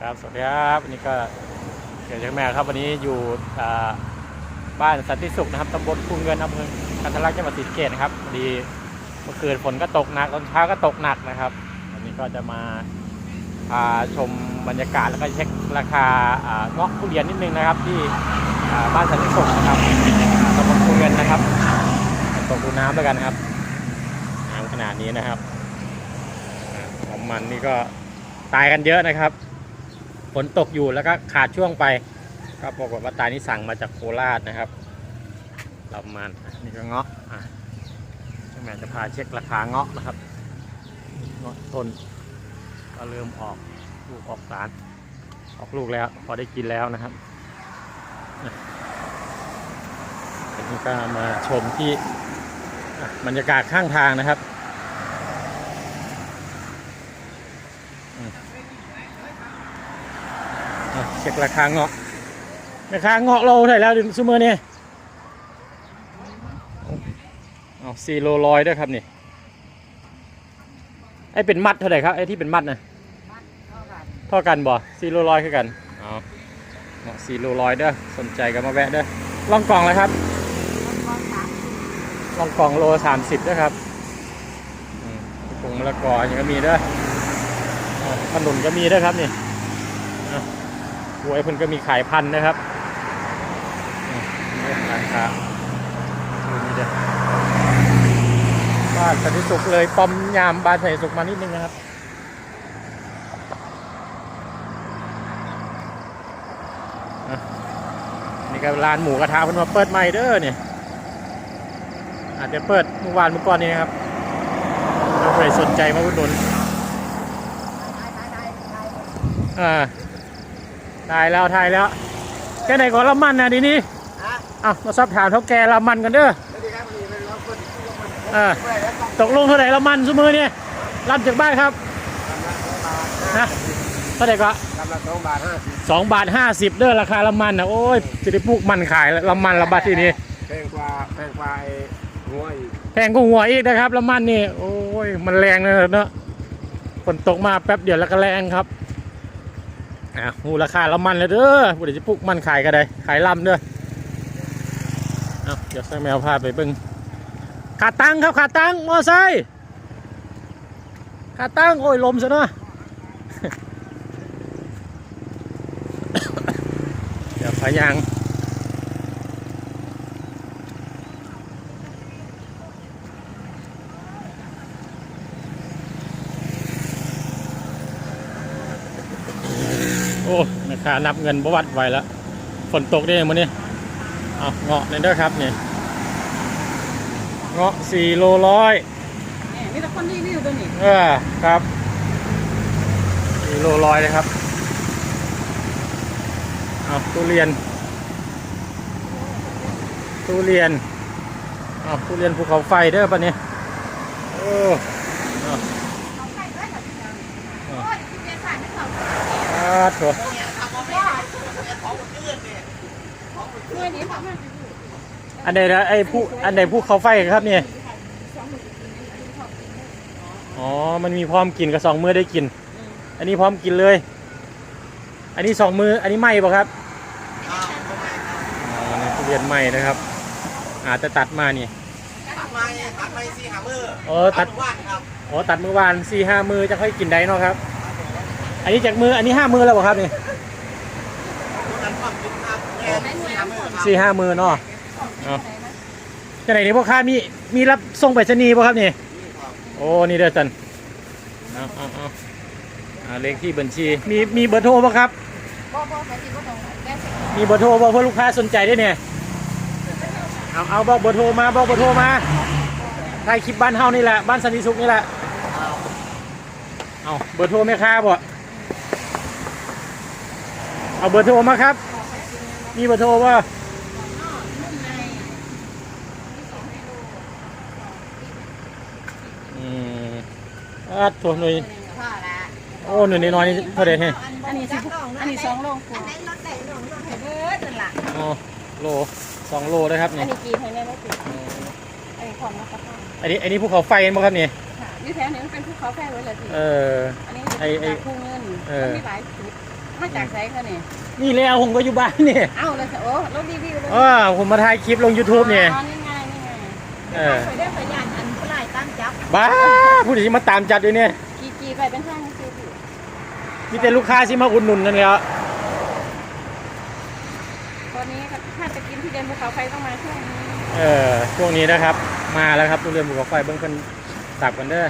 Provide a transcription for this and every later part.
ครับสวัสดีครับวันนี้ก็เกิดจากแม่ครับวันนี้อยู่บ้านสันติสุขนะครับตำบลคูเงินอำเภอกันทลักจังหวัดศรีสะเกษนะครับพอดีเมื่อคืนฝนก็ตกหนักตอนเช้าก็ตกหนักนะครับวันนี้ก็จะมาพาชมบรรยากาศแล้วก็เช็คราคาเงาะทุเรียนนิดนึงนะครับ ที่บ้านสันติสุขนะครับตำบลคูเงินนะครับตกดูน้ำแล้วกันนะครับน้ำขนาดนี้นะครับของมันนี่ก็ตายกันเยอะนะครับ ฝนตกอยู่แล้วก็ขาดช่วงไป ก็ปรากฏว่าตายนี่สั่งมาจากโคราชนะครับประมาณอะนี่ก็เงาะอะช่างแม่จะพาเช็คราคาเงาะนะครับเงาะต้นก็เริ่มออกลูกออกสารออกลูกแล้ว พอได้กินแล้วนะครับนะอันนี้ก็มาชมที่อะบรรยากาศข้างทางนะครับ อะ เช็คราคาเงาะ ราคาเงาะโลเท่าไหร่แล้วดิซูเมอร์เนี่ยเอาสี่โลร้อยด้วยครับนี่ ไอ้เป็นมัดเท่าไหร่ครับไอ้ที่เป็นมัดนะเท่ากันบ่สี่โลร้อยคือกันเอาเงาะสี่โลร้อยเด้อสนใจก็มาแวะเด้อล่องกล่องเลยครับล่องกล่องโลสามสิบด้วยครับอืมผงมะละกออย่างก็มีเด้ออ่าขนุนก็มีเด้อครับนี่ หวยเพิ่นก็มีขายพันนะครับนี่ร้านค้าดูนี่เด้อบ้านสันติสุขเลยปอมยามบ้านสันติสุขมานิดนึงนะครับอะนี่ก็ร้านหมูกระทะเพิ่นมาเปิดใหม่เด้อเนี่ยอาจจะเปิดเมื่อวานเมื่อก่อนนี้นะครับถ้าใครสนใจมาอุดหนุนอ่า ถ่ายแล้วถ่ายแล้วแค่ไหนก่อนละมันนะดีนี้ฮะอะมาสอบถามเท่าแกละมันกันเด้อสวัสดีครับวันนี้เป็นรถคนที่ลงมาเออเมื่อไหร่แล้วต้องตกลงเท่าไหร่ละมันสมือเนี่ยรับจากบ้านครับกำลังสองบาทนะเท่าไหร่ก็กำลังสองบาทห้าสิบสองบาทห้าสิบเด้อราคาละมันนะโอ้ยจะได้ปลูกมันขายแล้วละมันละบาทที่นี่แพงกว่าแพงกว่าไอ้หัวอีกแพงก็หัวอีกนะครับละมันนี่โอ้ยมันแรงนะเนาะฝนตกมาแป๊บเดียวแล้วก็แรงครับ อะมูราคาละมันเลยเด้อผู้ใดจะปลูกมันขายก็ได้ขายลำเด้อเอาเดี๋ยวใส่แมวพาไปเบิ้งขาตั้งครับขาตั้งมอไซค์ขาตั้งโอ้ยลมซะเนาะเดี๋ยวพายาง โอ้แม่ ค้านับเงินประวัติไว้แล้วฝนตกได้ยังมื้อนี้เอาเงาะนี่เด้อครับนี่เงาะสี่โลร้อยเนี่ยมีแต่คนรีวิวตัวนี้เออครับสี่โลร้อยเลยครับเอาทุเรียนทุเรียนเอาทุเรียนภูเขาไฟเด้อปะเนี่ยโอ้เอาอ่าโถเมื่ อนี้ทำให้อันใดนะไอ้ผู้อันใดผู้เขาไฟครับเนี่ยอ๋อ มันมีพร้อมกินกับสองมือได้กิน อันนี้พร้อมกินเลย อันนี้สองมือ อันนี้ไหมป่ะครับอ๋อนี่ทุเรียนไหมนะครับ อาจจะตัดมานี่ตัดไม้ตัดไม้สี่หามือเออตัดว่านครับอ๋อตัดมือวานสี่ห้ามือจะค่อยกินได้เนาะครับ อันนี้จากมือ อันนี้ห้ามือแล้วป่ะครับนี่ตัดความคิดครับแค่ สี่หามือครับสี่ห้ามือเนาะเอาจะไหนนี่พ่อค้ามีมีรับส่งไปรษณีย์ป่ะครับนี่นี่ครับโอ้ นี่เด้อจันเอาเอาเอาอ่าเลขที่บัญชี มีมีเบอร์โทรป่ะครับบ่บ่ไปที่บ่ตรงแก้เสร็จมีเบอร์โทรป่ะเพื่อลูกค้าสนใจด้วยเนี่ยเอาเอาบอกเบอร์โทรมาบอกเบอร์โทรมาถ่ายคลิปบ้านเฮานี่แหละบ้านสันติสุขนี่แหละเอาเบอร์โทรแม่ค้าบ่เอาเบอร์โทรมาครับ มีเบอร์โทรป่ะอืมอ่าโตัวหน่วยพ่อละโอ้หน่วยน้อยๆนี่เท่าไหร่เนี่ยอันนี้สิอันนี้สองโลกว่าเบิดนั่นล่ะอ๋อโลสองโลได้ครับอันี่นนี้กีให้แน่ได้ติอันนี้ของนะครับอันนี้อันนี้ภูเขาไฟมั้งครับนี่ค่ะนี่แถวนี้มันเป็นภูเขาไฟไว้เลยพี่เออ อันนี้ไอ้ไอ้จากภูเงินออมันมีหลายจุดมาจากไสคะเนี่ย นี่แล้วผมก็อยู่บ้านนี่ เอ้าแล้วโอ้รถรีวิวเลยเออผมมาถ่ายคลิปลง YouTube เนี่ยอ๋อนี่ไงนี่ไงเออ เคยได้พยานอันผู้ร้ายตั้งจับบ้าผู้ที่มาตามจัดด้วยเนี่ยกี่กี่ไปเป็นทางคือพี่มีแต่ลูกค้าที่มาอุดหนุนนั่นแหละตอนนี้ถ้าจะกินที่เดินภูเขาไฟต้องมาช่วงนี้เออช่วงนี้นะครับ มาแล้วครับทุเรียนบุกไฟเบิ้งเป็นสับกันเด้อ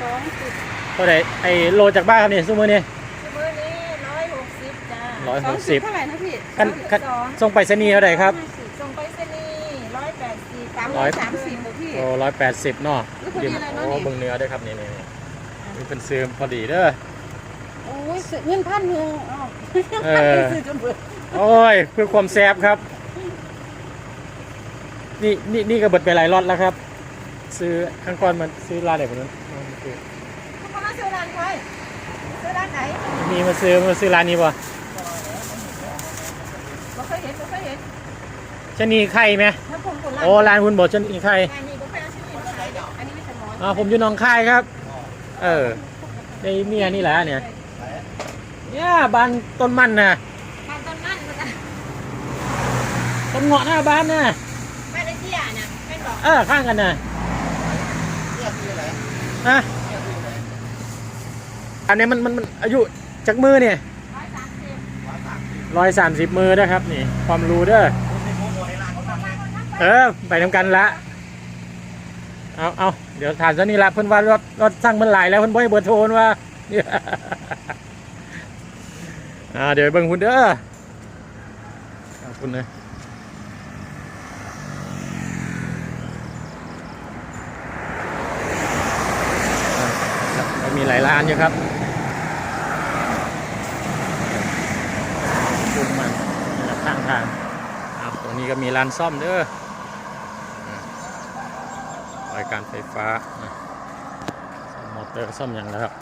สองสิบเท่าไหร่ไอ้โลจากบ้านครับนี่ซุ้มมือนี่มื้อนี้ร้อยหกสิบจ้า ร้อยหกสิบเท่าไหร่นะพี่กันกันสองส่งไปรษณีย์เท่าไหร่ครับส่งไปสนีร้อยแปดสิบสามร้ร้ออยยสามสิบเลยพี่โอ้ร้อยแปดสิบเนาะแล้วพอดีเลยเนอะโอ้นี่เบิ้งเนื้อด้วยครับนี่นี่นี่นี่เป็นซื้อพอดีเด้อโอ้ยเงินพันหนึ่งอ้าวเออซื้อจนเบิดโอ้ยเพื่อความแซ่บครับ นี่นี่นี่ก็เบิดไปหลายล็อตแล้วครับ ซื้อข้างก่อนมันซื้อร้านไหนคนนั้นอ๋อมันคือเขามาซื้อร้านใครซื้อร้านไหนมีมาซื้อมาซื้อร้านนี้ป่ะบ่ เห็นบ่เคยเห็นชะนีไข่ไหมถ้าผมคนร้านโอ้ร้านคุณบอกชะนีไข่งานนี้บ่เคยเอาชื่อนี้มาขายอันนี้ไม่ใช่หมอนอ่าผมอยู่หนองคายครับ เออในเมียนี่แหละเนี่ยเนี่ยบ้านต้นมันนะบ้านต้นนั่นมันะต้นเงาะหน้าบ้านนะบ้านไอ้เตี้ยนะเป็นบอกเออข้างกันนะเนี่ยคืออะไรฮะอันนี้มันมันอายุจากมือเนี่ย ร้อยสามสิบมือนะครับนี่ ความรู้เด้อเออไปทำกันละเอาเอาเดี๋ยวถามซะนี่ละเพิ่นว่ารถรถสร้างมันหลายแล้วเพิ่นบ่ให้เบอร์โทรว่าเนี่ยอ่าเดี๋ยวเบิ่งคุณเด้อขอบคุณนะอ่าครับก็มีหลายร้านอยู่ครับคุมมันนะครับข้างทางอ่าตรง นี้ก็มีร้านซ่อมเด้อรายการไฟฟ้าซ่อมมอเตอร์ซ่อมอย่างแล้วครับ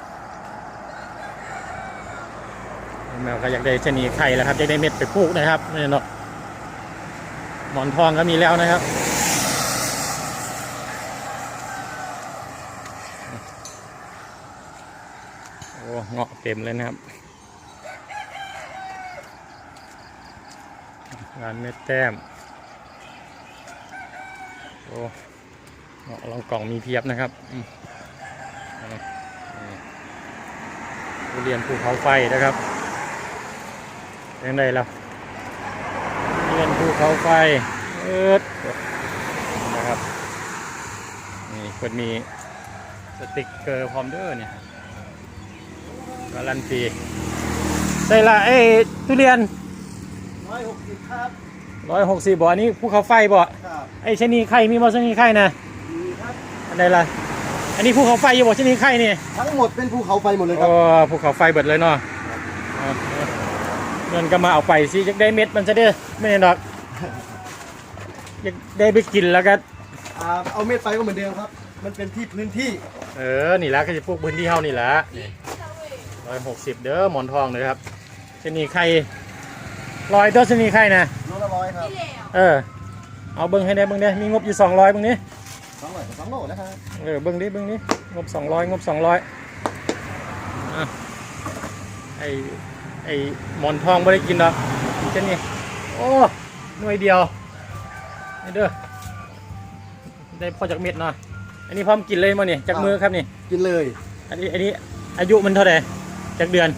แมวก็อยากได้ชนีไข่แล้วครับอยากได้เม็ดไปปลูกนะครับไม่เนาะหมอนทองก็มีแล้วนะครับโอ้เงาะเต็มเลยนะครับ ร้านเม็ดแต้ม โอ้เงาะลองกล่องมีเพียบนะครับอืมเอานี่ทุเรียนภูเขาไฟนะครับยังไงล่ะทุเรียนภูเขาไฟเอิดนะครับนี่เพิ่นมีสติกเกอร์พร้อมเด้อเนี่ยการันตีได้ละเอ้ทุเรียน อยหกสิบครับร้อยหกสิบบ่อันนี้ภูเขาไฟบ่ครับไอ้ชะนีไข่มีบ่ชะนีไข่นะมีครับ อันใดล่ะอันนี้ภูเขาไฟอยู่บ่ชะนีไข่นี่ทั้งหมดเป็นภูเขาไฟหมดเลยครัโอ้บภูเขาไฟเบิดเลยเนาะเอาเอาเงินก็มาเอาไปสิอยากได้เม็ดมันจะได้อไม่ได้ดอกอยากได้ไปกินแล้วก็ อ่าเอาเม็ดไปก็เหมือนเดิมครับ มันเป็นที่พื้นที่เออ นี่ละก็จะพวกพื้นที่เฮานี่ละนี่ร้อยหกสิบเด้อหมอนทองเลยครับชะนีไข่ ลอยตัวชะนีไข่นะโลละร้อยครับเออ เอาเบิ้งให้ได้เบิ้งได้มีงบอยู่สองร้อยเบิ้งนี้สองร้อยสองโลนะครับเออเบิ้งดิเบิ้งดิงบสองร้อยงบสองร้อยอะไอไอหมอนทองไม่ได้กินหรอกเช่นนี้โอ้หน่วยเดียวนี่เด้อได้พอจากเม็ดเนาะอันนี้พร้อมกินเลยมั้งนี่จากมือครับนี่ กินเลย อันนี้อันนี้อายุมันเท่าไหร่จากเดือน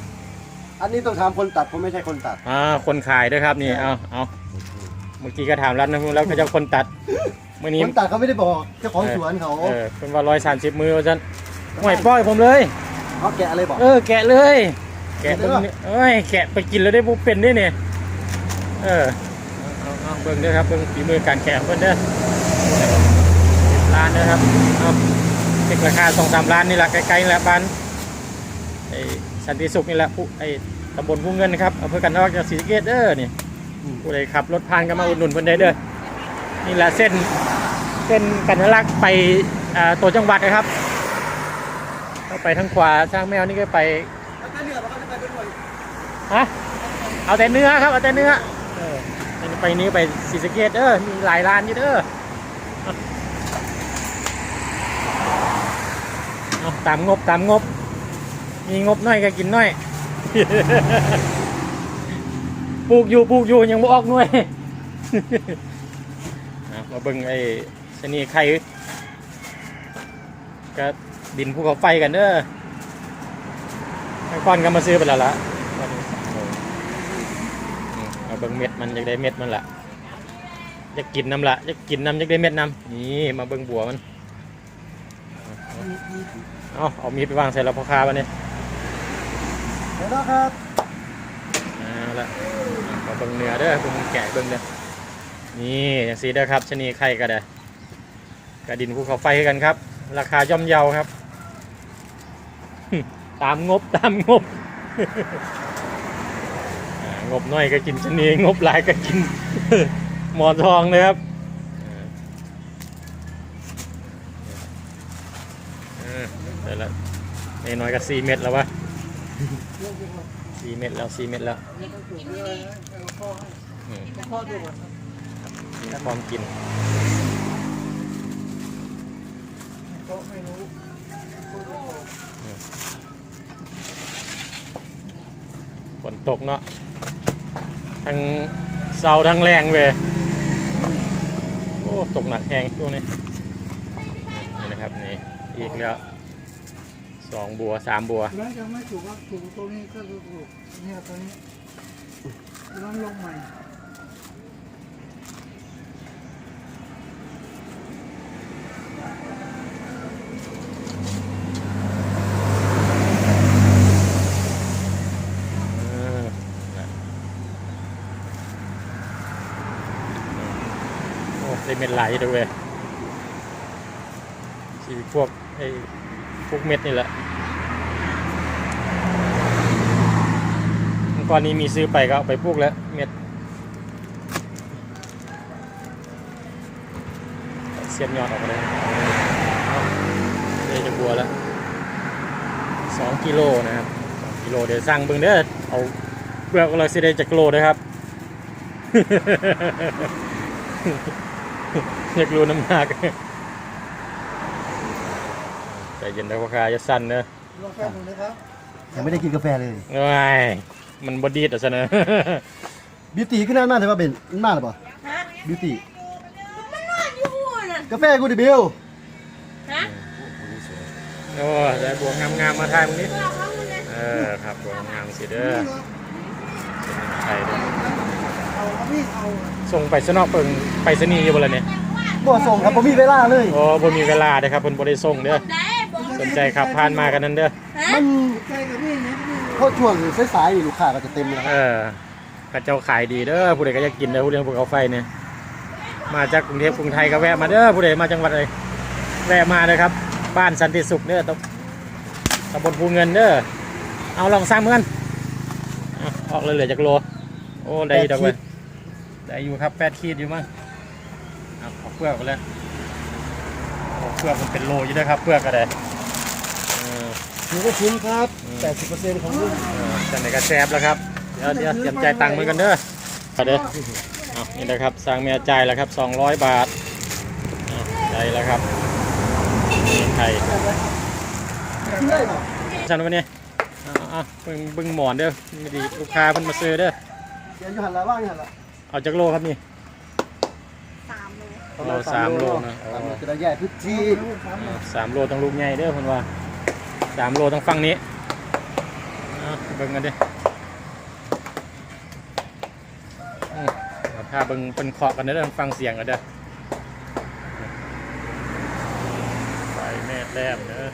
อันนี้ต้องถามคนตัดผมไม่ใช่คนตัด อ่าคนขายด้วยครับนี่เอาเอาเมื่อกี้ก็ถามร้านนะแล้วก็จะคนตัดเมื่อนี้คนตัดเขาไม่ได้บอกเจ้าของสวนเขาเออเป็นว่าร้อยสามสิบมือว่าจันห่วยป้อยผมเลยเขาแกะอะไรบอกเออแกะเลย แกะตรงนี้เอ้ยแกะไปกินแล้วได้บุเป็นด้วยเนี่ยเออเอาเอาเอาเบิ่งเด้อครับเบิ่งฝีมือการแกะของเพิ่นเด้อร้านเด้อครับเอาเช็คราคาสองสามล้านนี่แหละใกล้ๆนี่แหละบ้านไอ้ สันติสุขนี่แหละผู้ไอ้ตำบลผู้เงินนะครับอำเภอกันนอกจังหวัดศรีสะเกษเด้อนี่ผู้ใดขับรถผ่านก็มาอุดหนุนเพิ่นได้เด้อนี่แหละเส้นเส้นกันทะลักไปอ่าตัวจังหวัดนะครับก็ไปทางขวาช่างแมวนี่ก็ไปแล้วก็เนื้อมันก็จะไปเป็นหน่วยฮะเอาแต่เนื้อครับเอาแต่เนื้อเออไปนี้ไปศรีสะเกดเด้อมีหลายร้านอยู่เด้อเอาตามงบตามงบ มีงบน้อยก็กินน้อย ปลูกอยู่ปลูกอยู่ยังบ่ออกหน่วยมาเบิ่งไอ้ชนีไข่ก็ดินภูเขาไฟกันเด้อไอ้ก้อนก็มาซื้อไปแล้วละมาเบิ่งเม็ดมันอยากได้เม็ดมันละอยากกินน้ำละอยากกินน้ำอยากได้เม็ดน้ำนี่มาเบิ่งบัวมันเอาเอามีดไปวางใส่แล้วพ่อค้าวันนี้ เดี๋ยวนะครับเอาละเอเบิ่งเนื้อเด้อเบิ่งแกะเบิ่งเด้อนี่อย่างสีเด้อครับชนีไข่ก็ได้กระดินภูเขาไฟกันครับ ราคาย่อมเยาครับ ตามงบตามงบ งบน้อยก็กินชนีงบหลายก็กิน หมอนทองเลยครับเออเดี๋ยวละไม่น้อยก็สี่เม็ดแล้ววะ สี่เม็ดแล้วสี่เม็ดแล้วอืมพร้อมกินฝนตกเนาะทั้งเสาทั้งแรงเว้ยโอ้ ตกหนักแหงช่วงนี้นี่นะครับ นี่ อีกแล้ว สองบัวสามบัวแล้วจะไม่ถูกว่าถูกตัวนี้ก็ถูกเนี่ยตัวนี้ลองลงใหม่เออนะโอ้ได้เม็ดไหลด้วยเวยสีพวกไอ้ พวกเม็ดนี่แหละเมื่อก่อนนี้มีซื้อไปก็เอาไปพวกแล้วเม็ดเสียบยอดออกมาเลยเอาเลยจะบัวแล้วสองกิโลนะครับกิโลเดี๋ยวสั่งเบิ่งเด้อเอาเปลือกเราสิได้จากโลเด้อครับอยากรู้น้ำหนัก ใจเย็นนะพ่อค้าจะสั่นเนอะลองแฟนดูนะครับยังไม่ได้กินกาแฟเลยว้ายมันบดีดอะซะเนอะ บิวตี้ขึ้นหน้ามากเลยว่าเป็นมันมากหรือเปล่าฮะบิวตี้มันนอนอยู่หัวน่ะกาแฟกูดิบิวฮะโอ้ได้บวกงามๆมาทายมึงนิดบอกเขามึงนะเออครับบวกงามๆสิเด้อเป็นไข่เด้อเอาเอามีดเอาส่งไปสนอกเปิงไปสนีย์อยู่บ่ล่ะเนี่ยบ่ส่งครับผมมีเวลาเลยโอ้บ่มีเวลาเด้อครับเพิ่นบ่ได้ส่งเด้อ ได้บอก สนใจขับผ่านมากันนั้นเด้อ ฮะมันใจกับมีดนะพี่เพราะช่วงสายๆนี่ลูกค้าก็จะเต็มแล้วเออกระเจ้าขายดีเด้อผู้ใดก็อยากกินเด้อผู้เลี้ยงภูเขาไฟเนี่ยมาจากกรุงเทพกรุงไทยก็แวะมาเด้อผู้ใดมาจังหวัดอะไรแวะมาเลยครับ บ้านสันติสุขเด้อตำตำบลภูเงินเด้อเอาลองสร้างเหมือนกันเอาออกเลยเหลือจากโลโอ้ได้ดอกเว้ยได้อยู่ครับแปดขีดอยู่มั้งเอาเอาเปลือกไปเลยเอาเปลือกมันเป็นโลอยู่เด้อครับเปลือกก็ได้เอ อหนูก็ชิ้นครับอืม80%ของลูกเออจันไหนก็แซบแล้วครับ เดี๋ยวเดี๋ยวเตรียมจ่ายตังค์เหมือนกันเด้อเอาเด้อเอานี่นะครับสั่งแม่จ่ายแล้วครับ 200 บาทเอาได้แล้วครับนี่ไข่ได้เหรอฉันวันนี้เอาเอาเบิ่งเบิ่งหมอนเด้อไม่ดีลูกค้าเพิ่นมาซื้อเด้อเดี๋ยวอยู่หันละว่างอยู่หันละเอาจากโลครับนี่สามเลยประมาณโลสามโลนะสามโลจะได้แยกพื้นที่อ่าสามโลต้องลูกใหญ่เด้อเพิ่นว่า สามโลต้องฟังนี้เอาเบิ่งกันด้ออืมเอาถ้าเบิ่งเป็นเคาะกันเด้อฟังเสียงกันเด้อไฟแม่แต้มเนอะ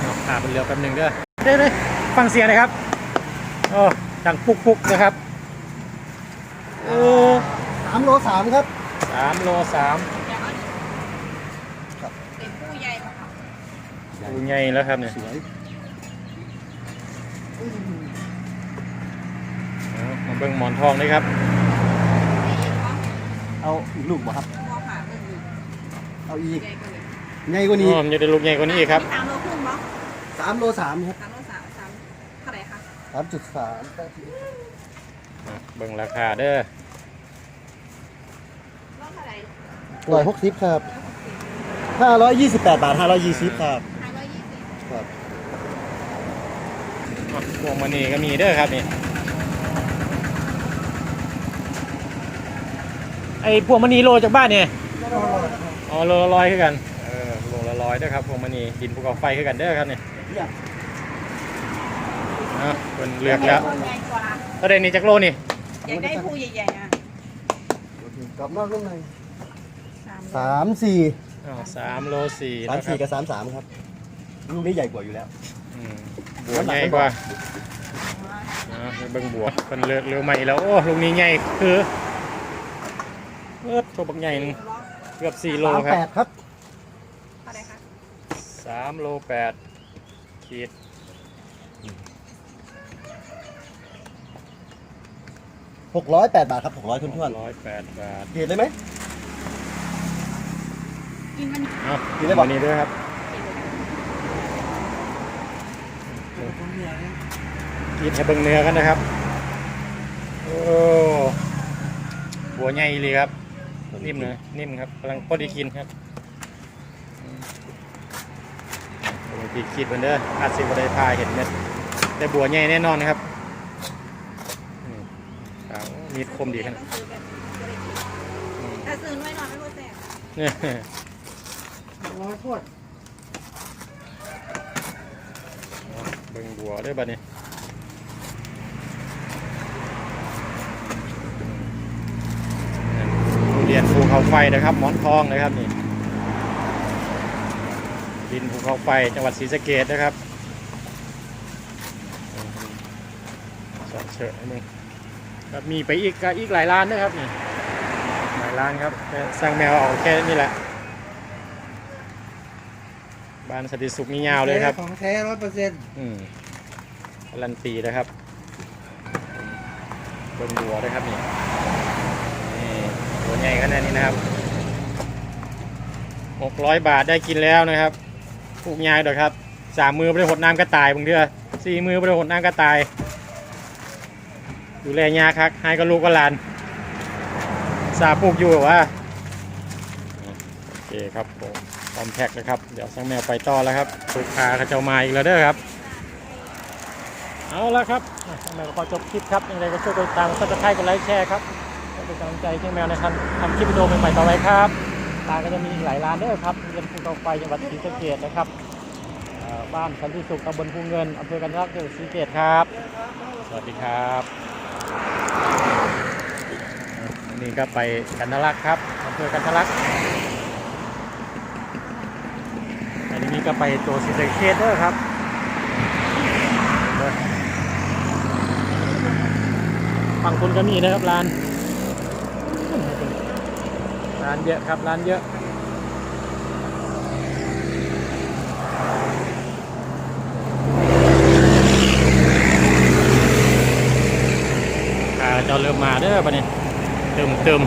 เอาขาบนเรือแป๊บหนึ่งเด้อเด้อฟังเสียงน่อยครับโอ้ ดังปุกปุกนะครับโอ้สามโลสามครับสามโลสามเป็นผู้ใหญ่ปะคะดูใหญ่แล้วครับเนี่ยสวยเอามาเบิ่งหมอนทองนี่ครับเอาอีกลูกบ่ครับ มองหาเรื่องอยู่เอาอีกใหญ่กว่านี้ใหญ่กว่านี้อ๋อมันจะได้ลูกใหญ่กว่านี้อีกครับ สามโลครึ่งมั้งสามโลสามครับสามโลสามสามเท่าไหร่คะสามจุดสามอะเบิ่งราคาเด้อรอบเท่าไหร่ร้อยหกสิบครับห้าร้อยยี่สิบแปดบาทห้าร้อยยี่สิบครับห้าร้อยยี่สิบครับอะพวงมันนี่ก็มีเด้อครับนี่ไอ้พวงมันนีโลจากบ้านเนี่ยอ๋อโลละร้อยคือกันเออโลละร้อยเด้อครับพวงมณีดินภูเขาไฟคือกันเด้อครับเนี่ย อะเป็นเลือกแล้วใหญ่กว่าประเด็นนี้จากโลนี่อยากได้ผู้ใหญ่ๆอะกลับนอกนุ่มในสามสามสี่อ๋อสามโลสี่สามนะครัสี่บกับสามสามครับลูกนี้ใหญ่กว่าอยู่แล้วอืมบัวใหญ่กว่าอ่าเบิ่งบัวเป็นเลือกเรือใหม่แล้วโอ้ลูกนี้ใหญ่คือเออตัวบักใหญ่หนึงเกือบสี่โลสามครัแปบ ดครับเท่าไหร่คะสามโลแปดขีด หกร้อยแปดบาทครับหกร้อยทุนทวนร้อยแปดบาทเห็นเลยไหม กินมันเอากินได้บ่วันนี้ด้วยครับผมเนี่ยนะกินให้เบิ่งเนื้อกันนะครับ โอ้บัวใหญ่เลยครับ นิ่มเลยนิ่มครับกำลังพอดีกินครับอืมปกติคิดเหมือนเด้ออาจสิบได้พาเห็นเม็ดแต่บัวใหญ่แน่นอนนะครับอืมครับ มีดคมดีขนาดต้องซื้อแบบอืมถ้าซื้อน้อยหน่อยไม่รู้แสบเนี่ยร้อยขวดเบิ่งบัวเด้วยบัดนี้ทุเรียนภูเขาไฟนะครับหมอนทองนะครับนี่ดินภูเขาไฟจังหวัดศรีสะเกษนะครับอืมสอนเชิญให้มึง ครับมีไปอีกก็อีกหลายร้านนะครับนี่หลายร้านครับแต่สั่งแมวเอาแค่นี้แหละบ้านสนติสุขนี่ยาวเลยครับของแท้ร้อยเปอร์เซ็นต์อืมการันตีนะครับเบิ้งบัวด้วยครับนี่นี่ตัวใหญ่ขนาดนี้นะครับหกร้อยบาทได้กินแล้วนะครับปลูกยายเด้อครับสามมือไปได้หดน้ำกระต่ายบางเดือสี่มือไปได้หดน้ำกระต่าย ดูแลยาครับให้ก็ลูกก็หลาน สาปลูกอยู่ว่าโอเคครับผมพร้อมแพ็คนะครับ เดี๋ยวสังแมวไปต่อแล้วครับลูกค้าเขาเจ้ามาอีกแล้วเด้อครับ เอาละครับสังแมวขอจบคลิปครับยังไงก็ช่วยกดติดตามกดซับสไครต์กดไลค์แชร์ครับเป็นกำลังใจให้แมวในการทำคลิปวิดีโอใหม่ๆต่อไปครับร้าก็จะมีหลายร้านเด้อครับเรียนภูเขาไฟจังหวัดศรีสะเกษนะครับบ้านสันติสุขตำบลภูเงินอำเภอกันทักจังหวัดศรีสะเกษครับ สวัสดีครับ นี้ก็ไปกันทลักครับอำเภอกันทลักอันนี้ก็ไปตัวศรีสเกษเด้อครับฝั่งคุณก็มีนะครับร้านร้านเยอะครับร้านเยอะอ่าจะเริ่มมาเด้อปะเนี่ย เติมเติม